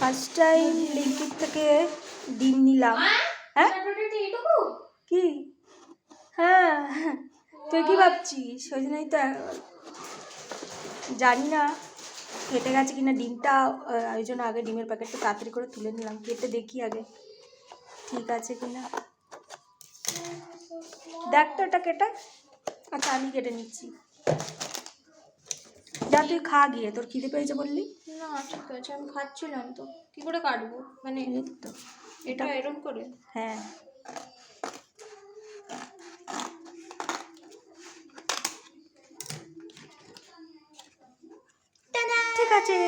First time লিঙ্কির থেকে ডিম নিলাম। হ্যাঁ? কি? হ্যাঁ তুই কি ভাবছিস? ওই জন্যই তো জানি না কেটে গেছে কিনা ডিমটা। ওই জন্য আগে ডিমের প্যাকেটটা তাড়াতাড়ি করে তুলে নিলাম কেটে দেখি আগে ঠিক আছে কিনা। দেখ তো এটা কেটে। আচ্ছা আমি কেটে নিচ্ছি। যা তুই খা গিয়ে তোর খিদে পেয়েছে বললি? না ঠিক আছে আমি খাচ্ছিলাম তো। কি করে কাটবো? মানে তো। এটা এরকম করে? হ্যাঁ। ঠিক আছে।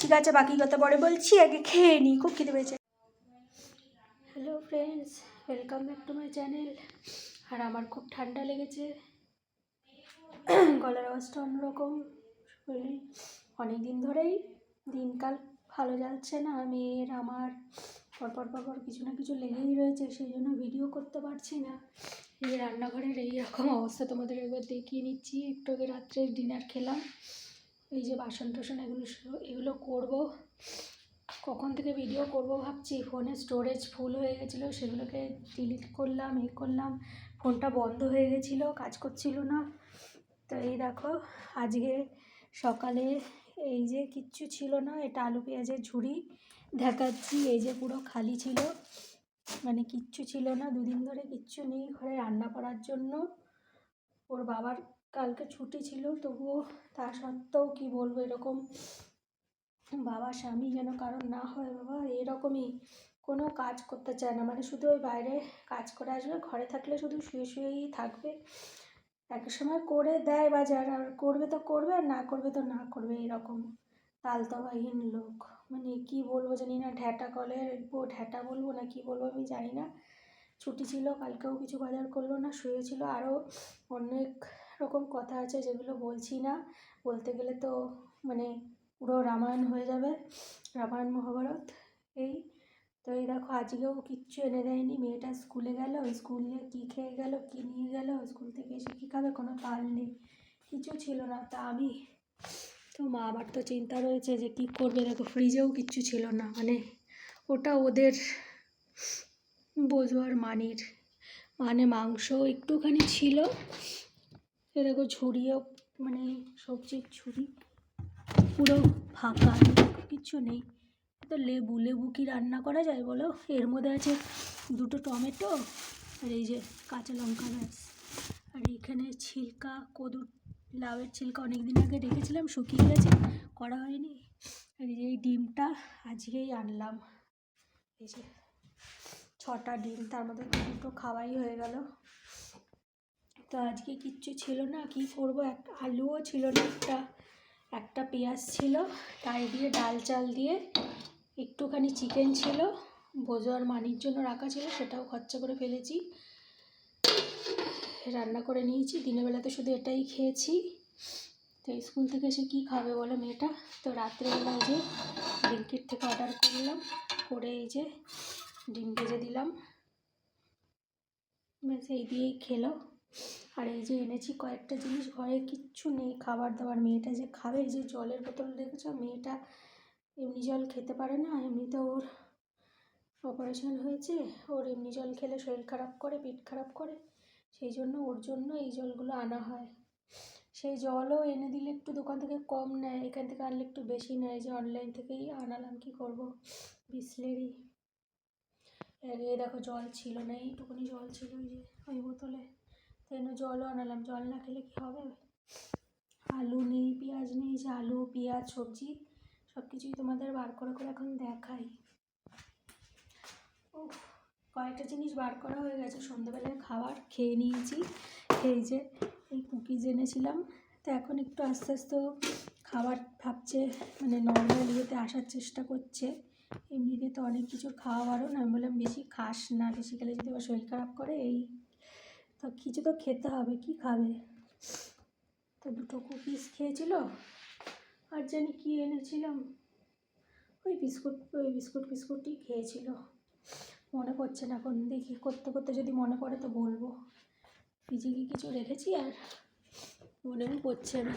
ঠিক আছে বাকি কথা পরে বলছি আগে খেয়ে নি খুব খিদে পেয়েছে। Hello friends welcome back to my channel আর আমার খুব ঠান্ডা লেগেছে। গলার আওয়াজটা অন্যরকম। অনেক দিন ধরেই দিনকাল ভালো যাচ্ছে না। মেয়ের, আমার, পরপর পরপর কিছু না কিছু লেগেই রয়েছে, সেই জন্য ভিডিও করতে পারছি না। এই রান্নাঘরের এই রকম অবস্থা, তোমাদের একবার দেখিয়ে নিচ্ছি। একটু আগে রাত্রে ডিনার খেলাম। এই যে বাসন টাসন এগুলো এগুলো করব। কখন থেকে ভিডিও করব ভাবছি। ফোনে স্টোরেজ ফুল হয়ে গেছিল, সেগুলোকে ডিলিট করলাম, এ করলাম। ফোনটা বন্ধ হয়ে গেছিল, কাজ করছিল না। তো এই দেখো, আজকে সকালে এই যে কিচ্ছু ছিল না, এটা আলু পেঁয়াজের ঝুড়ি দেখাচ্ছি, এই যে পুরো খালি ছিল। মানে কিচ্ছু ছিল না, দুদিন ধরে কিচ্ছু নেই ঘরে রান্না করার জন্য। ওর বাবার কালকে ছুটি ছিল, তবুও তা সত্ত্বেও কি বলব, এরকম বাবা, স্বামী যেন কারণ না হয় বাবা, এরকমই কোনো কাজ করতে চায় না। মানে শুধু ওই বাইরে কাজ করে আসবে, ঘরে থাকলে শুধু শুয়ে শুয়েই থাকবে। এক সময় করে দেয় বাজার, আর করবে তো করবে, আর না করবে তো না করবে, এরকম তালতবাহীন লোক। মানে কি বলব জানি না ঢ্যাটা কলের ঢ্যাটা বলব না কি বলব আমি জানি না। ছুটি ছিল, কালকেও কিছু বাজার করল না, শুয়েছিল। আরও অনেক রকম কথা আছে যেগুলো বলছি না। বলতে গেলে তো মানে পুরো রামায়ণ হয়ে যাবে, রামায়ণ মহাভারত, এই তো এই দেখো আজকেও কিচ্ছু এনে দেয়নি। মেয়েটা স্কুলে গেল, স্কুলে কী খেয়ে গেল, কী নিয়ে গেল, স্কুল থেকে এসে কী খাবে, কোনো তাল নেই। কিছু ছিল না, তা আমি, তো মা আবার তো চিন্তা রয়েছে যে কী করবে? দেখো ফ্রিজেও কিচ্ছু ছিল না। মানে ওটা ওদের বোঝোয়ার মানির। মানে মাংস একটুখানি ছিল। এ দেখো, ঝুড়িও মানে সবজির ঝুড়ি পুরো ফাঁকা কিচ্ছু নেই। তো লেবু লেবু কি রান্না করা যায় বলো? এর মধ্যে আছে দুটো টমেটো আর এই যে কাঁচা লঙ্কা ব্যাস। আর এইখানে ছিলকা, কদুর, লাউয়ের ছিলকা অনেক দিন আগে রেখেছিলাম, শুকিয়ে গেছে, করা হয়নি। আর এই ডিমটা আজকেই আনলাম। এই যে ছটা ডিম, তার মধ্যে দুটো খাওয়াই হয়ে গেল। তো আজকে কিচ্ছু ছিল না, কি করব? একটা আলুও ছিল না, একটা একটা পেঁয়াজ ছিল, তাই দিয়ে ডাল চাল দিয়ে একটুখানি চিকেন ছিল বোঝোয়ার মানির জন্য রাখা ছিল, সেটাও খরচা করে ফেলেছি। রান্না করে নিয়েছি, দিনের বেলাতে শুধু এটাই খেয়েছি। তো স্কুল থেকে এসে কী খাবে বলো মেয়েটা? তো রাত্রেবেলা যে ব্লিঙ্কিট থেকে অর্ডার করলাম, করে এই যে ডিম ভেজে দিলাম। ব্যাস, এই দিয়েই খেলো। আর এই যে এনেছি কয়েকটা জিনিস, ঘরে কিচ্ছু নেই, খাবার দাবার, মেয়েটা যে খাবে, এই যে জলের বোতল দেখেছ, মেয়েটা এমনি জল খেতে পারে না, এমনিতে ওর অপারেশন হয়েছে, ওর এমনি জল খেলে শরীর খারাপ করে, পেট খারাপ করে, সেই জন্য ওর জন্য এই জলগুলো আনা হয়। সেই জলও এনে দিলে একটু দোকান থেকে কম নেয়, এখান থেকে আনলে একটু বেশি নেয়, যে অনলাইন থেকেই আনালাম, কি করব? বিসলেরি। আগে দেখো জল ছিল না, এইটুকুনি জল ছিল ওই যে, ওই বোতলে। তাই জন্য জলও আনালাম, জল না খেলে কি হবে? আলু নেই, পেঁয়াজ নেই, যে আলু, পেঁয়াজ, সবজি সব কিছুই তোমাদের বার করে করে এখন দেখাই। ও কয়েকটা জিনিস বার করা হয়ে গেছে। সন্ধ্যাবেলায় খাবার খেয়ে নিয়েছি। এই যে, এই কুকিজ এনেছিলাম। তো এখন একটু আস্তে আস্তে খাবার ভাবছে মানে নর্মাল ইয়েতে আসার চেষ্টা করছে। এমনিতে তো অনেক কিছু খাওয়া বারণ আমি বললাম, বেশি খাস না। বেশি খেলে যদি আবার শরীর খারাপ করে, এই তো কিছু তো খেতে হবে। কি খাবে? তো দুটো কুকিজ খেয়েছিল। আর জানি কী এনেছিলাম? ওই বিস্কুট ওই বিস্কুট বিস্কুটই খেয়েছিল। মনে পড়ছে না এখন। দেখি করতে করতে যদি মনে পড়ে তো বলব। ফ্রিজে কি কিছু রেখেছি আর মনেও পড়ছে না।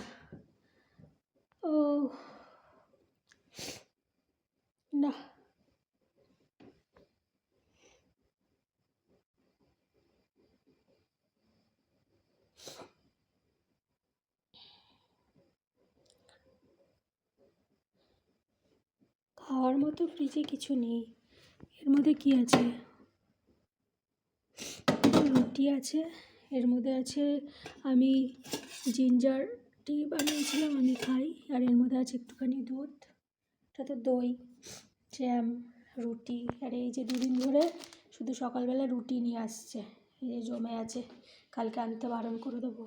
ও, না। খাওয়ার মতো ফ্রিজে কিছু নেই। এর মধ্যে কি আছে? রুটি আছে, এর মধ্যে আছে আমি জিঞ্জার টি বানিয়েছিলাম, আমি খাই, আর এর মধ্যে আছে একটুখানি দুধ তাতে দই জ্যাম রুটি, আর এই যে দুদিন ধরে শুধু সকালবেলা রুটি নিয়ে আসছে, এই যে জমে আছে, কালকে আনতে বারণ করে দেবো।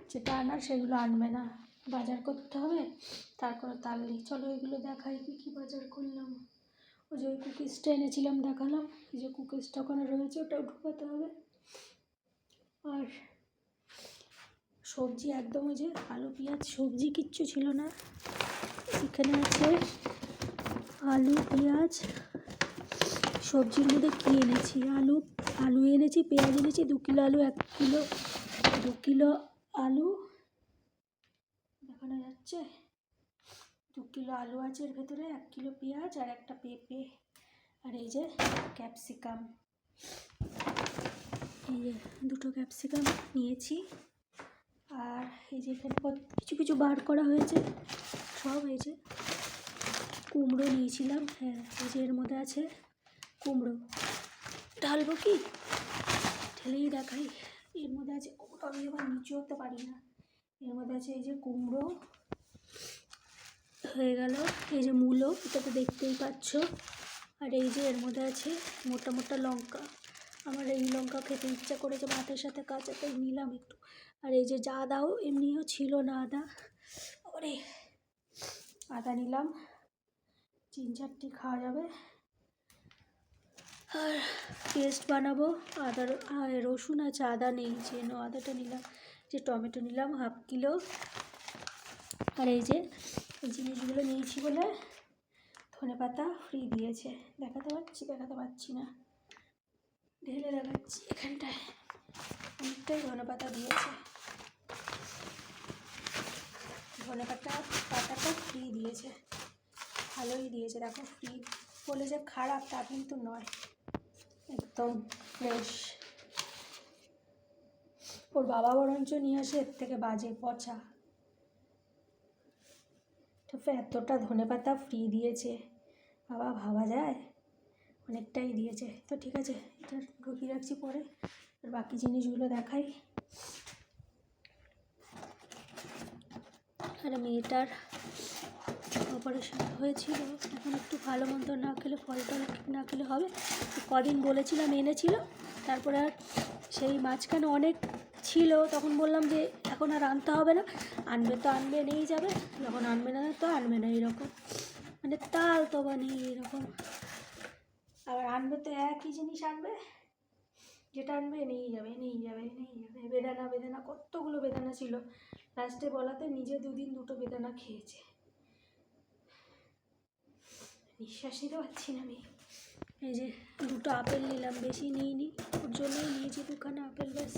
যেটা আনার সেগুলো আনবে না। বাজার করতে হবে নেই। চলো এগুলো দেখাই কী কী বাজার করলাম। ওই যে ওই কুকিজটা এনেছিলাম, দেখালাম। এই যে কুকিজটা ওখানে রয়েছে, ওটাও ঢুকাতে হবে। আর সবজি একদম ওই যে আলু, পেঁয়াজ, সবজি কিচ্ছু ছিল না। এখানে আছে আলু, পেঁয়াজ, সবজির মধ্যে কী এনেছি? আলু আলু এনেছি, পেঁয়াজ এনেছি, দু কিলো আলু, এক কিলো, দু কিলো আলু। দেখানো যাচ্ছে। দু কিলো আলু আছে এর ভেতরে, এক কিলো পেঁয়াজ আর একটা পেঁপে। আর এই যে ক্যাপসিকাম। এই যে দুটো ক্যাপসিকাম নিয়েছি। আর এই যে এখানে কিছু কিছু বার করা হয়েছে। সব এই যে কুমড়ো নিয়েছিলাম। হ্যাঁ এই যে এর মধ্যে আছে কুমড়ো। ঢালবো কি? ঢেলেই দেখাই। এর মধ্যে আছে কুমড়ো, আমি আবার নিচু হতে পারি না। এর মধ্যে আছে এই যে কুমড়ো। হয়ে গেল। এই যে মূলো, এটা তো দেখতেই পাচ্ছ। আর এই যে এর মধ্যে আছে মোটা মোটা লঙ্কা। আমার এই লঙ্কা খেতে ইচ্ছা করেছে, ভাতের সাথে কাঁচা, তাই নিলাম একটু। আর এই যে যা আদাও এমনিও ছিল না আদা। ওরে, আদা নিলাম। তিন চারটি খাওয়া যাবে। আর পেস্ট বানাবো। আর রসুন আছে, আদা নেই, যে নো, আদাটা নিলাম। যে টমেটো নিলাম, হাফ কিলো। আর এই যে এই জিনিসগুলো নিয়েছি বলে ধনে পাতা ফ্রি দিয়েছে। দেখাতে পাচ্ছি দেখাতে পাচ্ছি না। ঢেলে দেখাচ্ছি এখানটায়। অনেকটাই ধনে পাতা দিয়েছে। ধনে পাতা, পাতাটা ফ্রি দিয়েছে। ভালোই দিয়েছে। দেখো ফ্রি বলে যে খারাপ, তা কিন্তু নয়। একদম ফ্রেশ ওর বাবা বরঞ্চ নিয়ে আসে, এর থেকে বাজে পচা। তো এতটা ধনে পাতা ফ্রি দিয়েছে। বাবা, ভাবা যায়? অনেকটাই দিয়েছে। তো ঠিক আছে, এটা ঢুকিয়ে রাখছি পরে। আর বাকি জিনিসগুলো দেখাই। আর মেয়েটার অপারেশন হয়েছিল। এখন একটু ভালো মন্দ না খেলে ফল টল না খেলে হবে। কদিন বলেছিলাম, এনেছিল। তারপরে আর সেই মাঝখানে অনেক ছিল, তখন বললাম যে এখন আর আনতে হবে না, আনবে তো আনবে, নেই যাবে, যখন আনবে না তো আনবে না, এরকম। মানে তাল তো মানে এরকম। আবার আনবে তো একই জিনিস আনবে, যেটা আনবে নিয়ে যাবে নিয়ে যাবে নিয়ে যাবে। বেদানা বেদানা, কতগুলো বেদানা ছিল। লাস্টে বলাতে নিজে দুদিন দুটো বেদানা খেয়েছে। নিঃশ্বাস নিতে পারছি না আমি। এই যে দুটো আপেল নিলাম, বেশি নিইনি, ওর জন্যই নিয়েছি দুখানা আপেল ব্যাস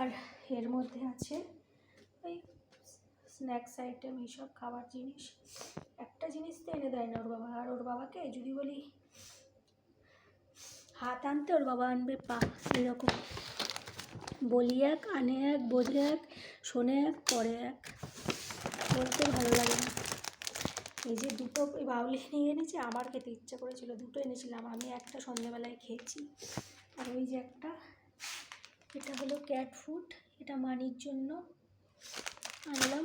আর এর মধ্যে আছে ওই স্ন্যাক্স আইটেম এইসব খাবার জিনিস। একটা জিনিস তো এনে দেয় না ওর বাবা। আর ওর বাবাকে যদি বলি হাত আনতে, ওর বাবা আনবে পা। এরকম। বলি এক, আনে এক, বোঝে এক, শোনে এক পরে এক। বলতে ভালো লাগে না। এই যে দুটো বাউলি নিয়ে এনেছি, আমার খেতে ইচ্ছা করেছিল। দুটো এনেছিলাম। আমি একটা সন্ধ্যেবেলায় খেয়েছি। আর ওই যে একটা এটা হলো ক্যাট ফুড এটা মানির জন্য। আনলাম।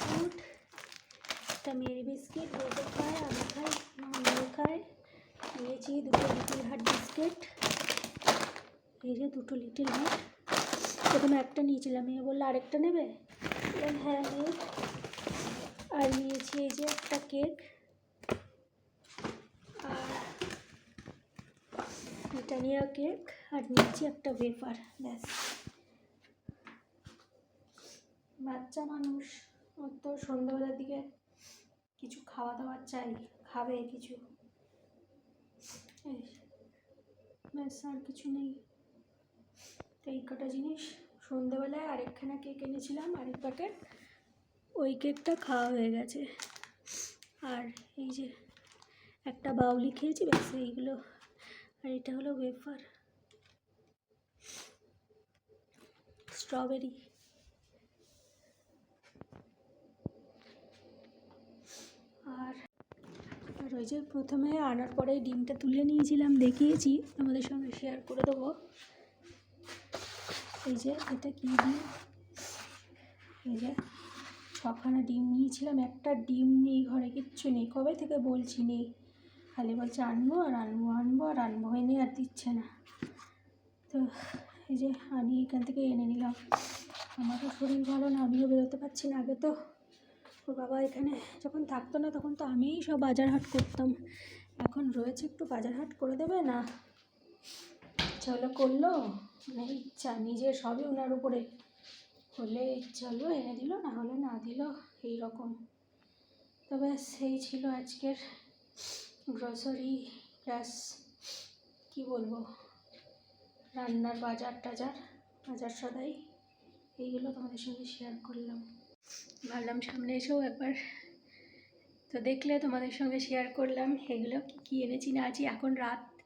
ফুড একটা মেরি বিস্কিট দুটো খায় আমি খাই মেয়ে খায়। নিয়েছি দুটো লিটিল হাট বিস্কিট। এই যে দুটো লিটিল হার্ট। প্রথমে একটা নিয়েছিলাম, মেয়ে বলল, আরেকটা নেবে? হ্যাঁ নিয়ে আর নিয়েছি এই যে একটা কেক। ব্রিটানিয়া কেক আর নিয়েছি একটা ওয়েফার ব্যাস। বাচ্চা মানুষ, ওর তো সন্ধ্যাবেলার দিকে কিছু খাওয়া দাওয়ার চাই, খাবে কিছু। ব্যাস, আর কিছু নেই। তো এই কটা জিনিস, সন্ধ্যেবেলায় আরেকখানা কেক এনেছিলাম, আরেক প্যাকেট ওই কেকটা খাওয়া হয়ে গেছে। আর এই যে একটা বাউলি খেয়েছি, ব্যাস, এইগুলো আর এটা হলো ওয়েফার স্ট্রবেরি আর আর ওই যে প্রথমে আনার পরে ডিমটা তুলে নিয়েছিলাম, দেখিয়েছি আমাদের সঙ্গে শেয়ার করে দেবো। এই যে এটা কী ডিম? এই যে ছখানা ডিম নিয়েছিলাম, একটা ডিম নেই, ঘরে কিচ্ছু নেই। কবে থেকে বলছি নেই? খালি বলছে, আনব আর আনব আনব আর আনব, এনে আর দিচ্ছে না। তো এই যে আমি এখান থেকে এনে নিলাম। আমারও শরীর ভালো না, আমিও বেরোতে পারছি না আগে তো। ওর বাবা এখানে যখন থাকতো না, তখন তো আমিই সব বাজার হাট করতাম। এখন রয়েছে একটু বাজার হাট করে দেবে না? ইচ্ছা হলো করল মানে ইচ্ছা নিজের সবই ওনার উপরে। হলে ইচ্ছা হলো, এনে দিল, না হলে না দিল, এই রকম। তবে সেই ছিল আজকের গ্রসারি প্লাস কী বলব? রান্নার বাজার টাজার, বাজার সদাই, এইগুলো তোমাদের সঙ্গে শেয়ার করলাম। ভাবলাম সামনে এসেও একবার। তো দেখলে তোমাদের সঙ্গে শেয়ার করলাম এগুলো, কী কী এনেছি না আছি। এখন রাত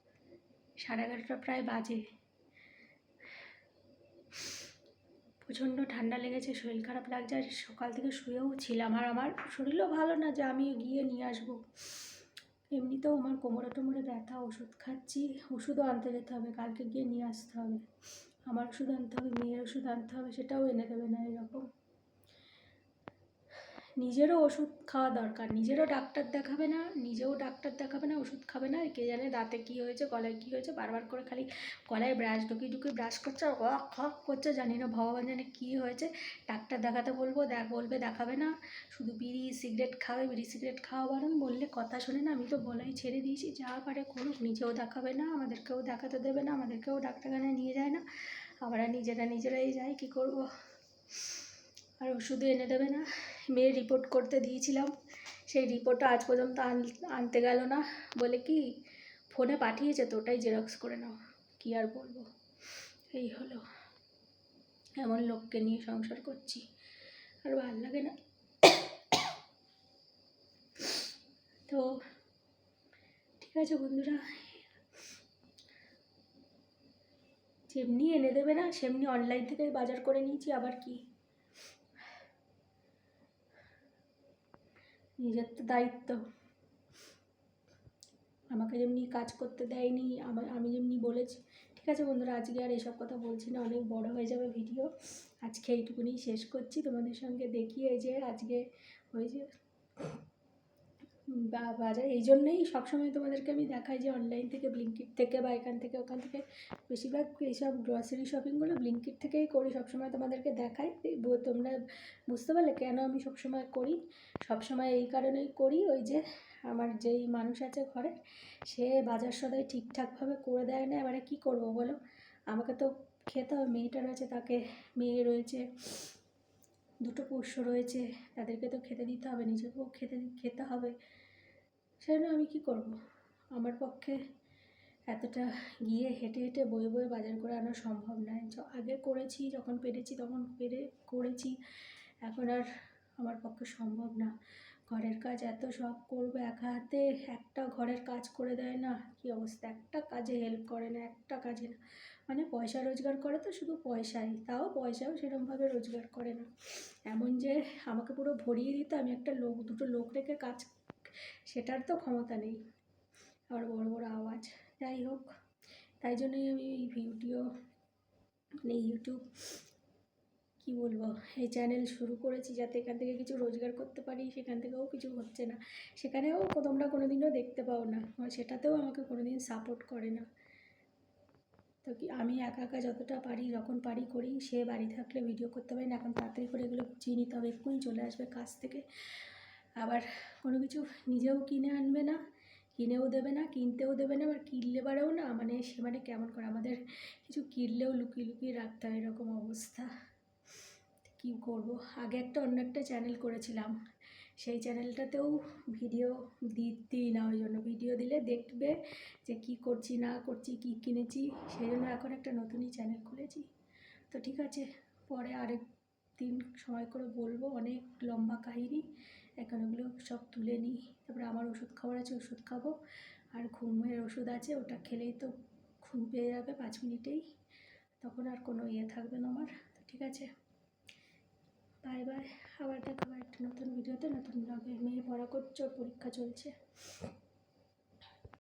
সাড়ে এগারোটা প্রায় বাজে। প্রচণ্ড ঠান্ডা লেগেছে, শরীর খারাপ লাগছে। আর সকাল থেকে শুয়েও ছিলাম আর আমার শরীরও ভালো না যে আমি গিয়ে নিয়ে আসব। এমনিতেও আমার কোমরে টোমরে ব্যথা, ওষুধ খাচ্ছি, ওষুধও আনতে যেতে হবে, কালকে গিয়ে নিয়ে আসতে হবে। আমার ওষুধ আনতে হবে, মেয়ের ওষুধ আনতে হবে, সেটাও এনে দেবে না এরকম। নিজেরও ওষুধ খাওয়া দরকার। নিজেরও ডাক্তার দেখাবে না, নিজেও ডাক্তার দেখাবে না, ওষুধ খাবে না। কে জানে দাঁতে কী হয়েছে, গলায় কী হয়েছে, বারবার করে খালি গলায় ব্রাশ ঢুকিয়ে ঢুকিয়ে ব্রাশ করছে, আর হক হক করছে, জানি না ভগবান জানে কী হয়েছে। ডাক্তার দেখাতে বলব, দেখ, বলবে, দেখাবে না। শুধু বিড়ি, সিগারেট খাবে, বিড়ি, সিগারেট খাওয়া বারণ, বললে কথা শোনে না। আমি তো বলাই ছেড়ে দিয়েছি, যা পারে করুক, নিজেও দেখাবে না, আমাদেরকেও দেখাতে দেবে না, আমাদেরকেও ডাক্তারখানায় নিয়ে যায় না। আমরা নিজেরা নিজেরাই যাই, কী করব? আর ওষুধও এনে দেবে না। মেয়ের রিপোর্ট করতে দিয়েছিলাম। সেই রিপোর্টটা আজ পর্যন্ত আন- আনতে গেল না। বলে কি ফোনে পাঠিয়েছে তো, ওটাই জেরক্স করে নাও। কি আর বলব? এই হলো। এমন লোককে নিয়ে সংসার করছি। আর ভালো লাগে না। তো, ঠিক আছে বন্ধুরা। যেমনি এনে দেবে না, সেমনি অনলাইন থেকে বাজার করে নিয়েছি। আবার কি? নিজের তো দায়িত্ব। আমাকে যেমনি কাজ করতে দেয়নি আমি যেমনি বলেছি, ঠিক আছে বন্ধুরা, আজকে আর এসব কথা বলছি না, অনেক বড় হয়ে যাবে ভিডিও আজকে এইটুকুনি শেষ করছি। তোমাদের সঙ্গে দেখিয়ে যে আজকে ওই যে বা- বাজার এই জন্যই সবসময় তোমাদেরকে আমি দেখাই যে অনলাইন থেকে ব্লিঙ্কিট থেকে বা এখান থেকে ওখান থেকে বেশিরভাগ এইসব গ্রসারি শপিংগুলো ব্লিঙ্কিট থেকেই করি, সবসময় তোমাদেরকে দেখাই। তোমরা বুঝতে পারলে কেন আমি সবসময় করি? সবসময় এই কারণেই করি, ওই যে আমার যেই মানুষ আছে ঘরে, সে বাজার সদাই ঠিকঠাকভাবে করে দেয় না, এবারে কী করব বলো? আমাকে তো খেতে হবে মেয়েটার আছে তাকে মেয়ে রয়েছে দুটো পোষ্য রয়েছে, তাদেরকে তো খেতে দিতে হবে, নিজেকেও খেতে খেতে হবে। সেজন্য আমি কী করব? আমার পক্ষে এতটা গিয়ে হেঁটে হেঁটে বয়ে বয়ে বাজার করে আনা সম্ভব নয়। আগে করেছি, যখন পেরেছি, তখন পেরে, করেছি। এখন আর আমার পক্ষে সম্ভব না। ঘরের কাজ এত সব করব একা হাতে, একটা ঘরের কাজ করে দেয় না। কী অবস্থা? একটা কাজে হেল্প করে না, একটা কাজে না। মানে পয়সা রোজগার করে তো শুধু পয়সাই, তাও পয়সাও সেরকমভাবে রোজগার করে না। এমন যে আমাকে পুরো ভরিয়ে দিতে আমি একটা লোক, দুটো লোক রেখে কাজ, সেটার তো ক্ষমতা নেই। আবার বড় বড় আওয়াজ। যাই হোক, তাই জন্যই আমি এই ভিডিও মানে ইউটিউব কী বলব, এই চ্যানেল শুরু করেছি যাতে এখান থেকে কিছু রোজগার করতে পারি, সেখান থেকেও কিছু হচ্ছে না। সেখানেও তোমরা কোনো দিনও দেখতে পাও না সেটাতেও আমাকে কোনো দিন সাপোর্ট করে না। তো কি, আমি একা একা যতটা পারি, যখন পারি করি, সে বাড়ি থাকলে ভিডিও করতে পারি না, এখন তাড়াতাড়ি করে এগুলো গুছিয়ে নিতে হবে এক্ষুনি চলে আসবে কাজ থেকে। আবার কোনো কিছু নিজেও কিনে আনবে না, কিনেও দেবে না, কিনতেও দেবে না, আবার কিনলে পারেও না মানে সে মানে কেমন করে আমাদের কিছু কিনলেও লুকিয়ে লুকিয়ে রাখতে হয়, এরকম অবস্থা। কী করব? আগে একটা অন্য একটা চ্যানেল করেছিলাম। সেই চ্যানেলটাতেও ভিডিও দিই না, ওই জন্য ভিডিও দিলে দেখবে যে কী করছি, না করছি, কী কিনেছি, সেই জন্য এখন একটা নতুনই চ্যানেল খুলেছি। তো ঠিক আছে, পরে আরেক দিন সময় করে বলব, অনেক লম্বা কাহিনি, এখন ওগুলো সব তুলে নিই। তারপরে আমার ওষুধ খাওয়ার আছে, ওষুধ খাব। আর ঘুমের ওষুধ আছে, ওটা খেলেই তো ঘুম পেয়ে যাবে পাঁচ মিনিটেই। তখন আর কোনো ইয়ে থাকবে না আমার। তো ঠিক আছে। বাই বাই আবার দেখা একটা নতুন ভিডিওতে নতুন ব্লগে মেয়ে পড়া করছে পরীক্ষা চলছে।